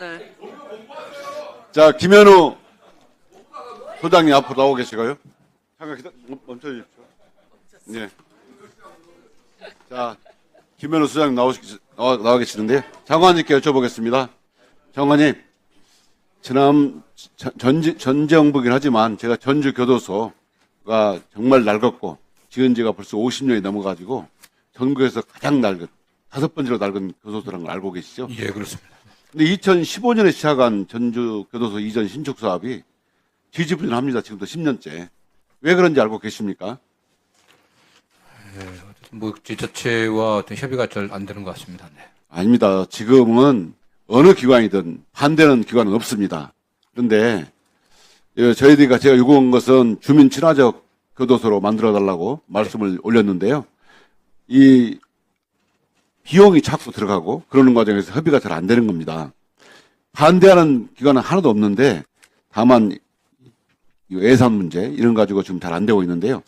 네. 자, 김현우 소장님 앞으로 나오고 계시고요. 잠깐 기다, 멈- 멈춰 주십시오. 예. 자, 김현우 소장님 나오시, 나와, 나와 계시는데요. 장관님께 여쭤보겠습니다. 장관님, 지난 전- 전지, 전정부긴 하지만 제가 전주 교도소가 정말 낡았고 지은 지가 벌써 50년이 넘어가지고 전국에서 가장 낡은 다섯 번째로 낡은 교도소라는 걸 알고 계시죠? 예, 그렇습니다. 근데 2015년에 시작한 전주 교도소 이전 신축 사업이 지지부진합니다. 지금도 10년째. 왜 그런지 알고 계십니까? 뭐 지자체와 어떤 협의가 잘 안 되는 것 같습니다. 네. 아닙니다. 지금은 어느 기관이든 반대는 기관은 없습니다. 그런데 예, 저희들이 제가 요구한 것은 주민 친화적 교도소로 만들어 달라고 말씀을 올렸는데요. 이 비용이 자꾸 들어가고 그러는 과정에서 협의가 잘 안 되는 겁니다. 반대하는 기관은 하나도 없는데 다만 이 예산 문제 이런 가지고 지금 잘 안 되고 있는데요.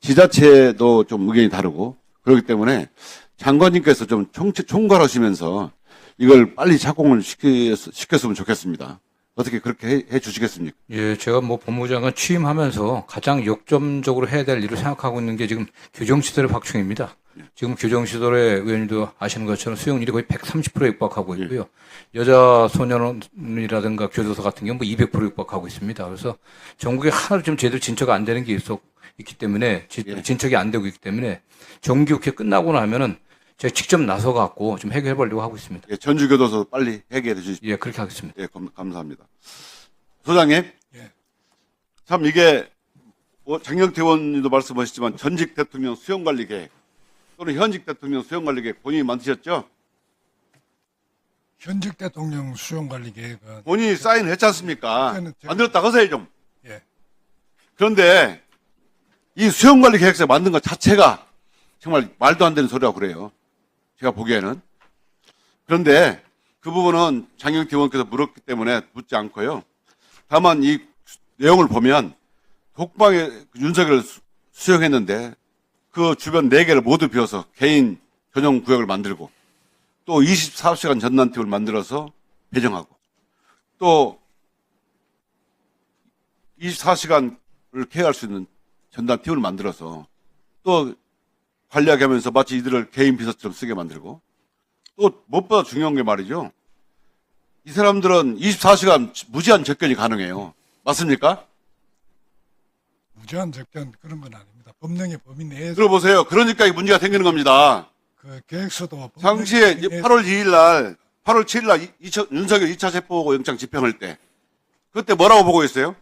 지자체도 좀 의견이 다르고 그렇기 때문에 장관님께서 좀 총, 총괄하시면서 이걸 빨리 착공을 시켰, 시켰으면 좋겠습니다. 어떻게 그렇게 해, 해 주시겠습니까? 예, 제가 뭐 법무장관 취임하면서 가장 역점적으로 해야 될 일을 생각하고 있는 게 지금 교정시설의 확충입니다. 지금 교정시설의 의원님도 아시는 것처럼 수용률이 거의 130%에 육박하고 있고요. 여자 소년이라든가 교도소 같은 경우 뭐200% 육박하고 있습니다. 그래서 전국에 하나도 좀 제대로 진척이 안 되는 게 있었, 있기 때문에 진- 예. 진척이 안 되고 있기 때문에 정기국회 끝나고 나면은 제가 직접 나서 갖고 좀 해결해 보려고 하고 있습니다. 예, 전주교도소 빨리 해결해 주십시오. 예, 그렇게 하겠습니다. 예, 감, 감사합니다. 소장님. 예. 참 이게 뭐 장경태 의원님도 말씀하셨지만 전직 대통령 수용관리 계획 또는 현직 대통령 수용관리 계획 본인이 만드셨죠? 현직 대통령 수용관리 계획은 본인이 사인했지 않습니까? 제가- 만들었다 하세요 좀. 예, 그런데 이 수용관리 계획서 만든 것 자체가 정말 말도 안 되는 소리라고 그래요. 제가 보기에는. 그런데 그 부분은 장경태 의원께서 물었기 때문에 묻지 않고요. 다만 이 내용을 보면 독방에 윤석열을 수- 수용했는데 그 주변 네 개를 모두 비워서 개인 전용 구역을 만들고 또 24시간 전담팀을 만들어서 배정하고 또 24시간을 케어할 수 있는 전담팀을 만들어서 또 관리하게 하면서 마치 이들을 개인 비서처럼 쓰게 만들고 또 무엇보다 중요한 게 말이죠. 이 사람들은 24시간 무제한 접견이 가능해요. 맞습니까? 무제한 접견 그런 건 아닙니다. 법령의 범위 내에서 들어보세요. 그러니까 이 문제가 생기는 겁니다. 그 계획서도 당시에 범위 내에서 8월 2일 날, 8월 7일 날 이- 이차- 윤석열 2차 체포 영장 집행할 때 그때 뭐라고 보고 있어요?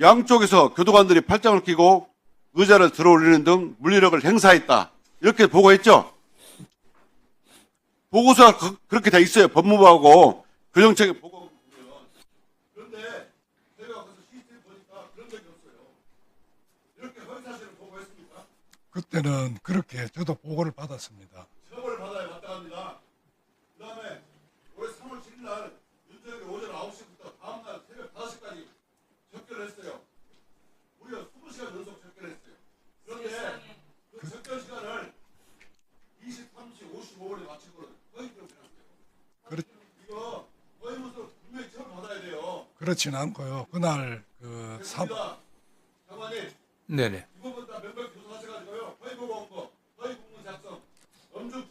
양쪽에서 교도관들이 팔짱을 끼고 의자를 들어 올리는 등 물리력을 행사했다. 이렇게 보고했죠? 보고서가 그- 그렇게 돼 있어요. 법무부하고 교정청에 보고. 그런데 제가 가서 시스템 보니까 그런 적이 없어요. 이렇게 허위사실을 보고했습니까? 그때는 그렇게 저도 보고를 받았습니다. 그렇진 않고요. 그날 그 삼. 장관님. 네네. 이 부분 다 명백 조사하셔가지고요. 허위 보고 온 거, 허위 공문 작성, 엄중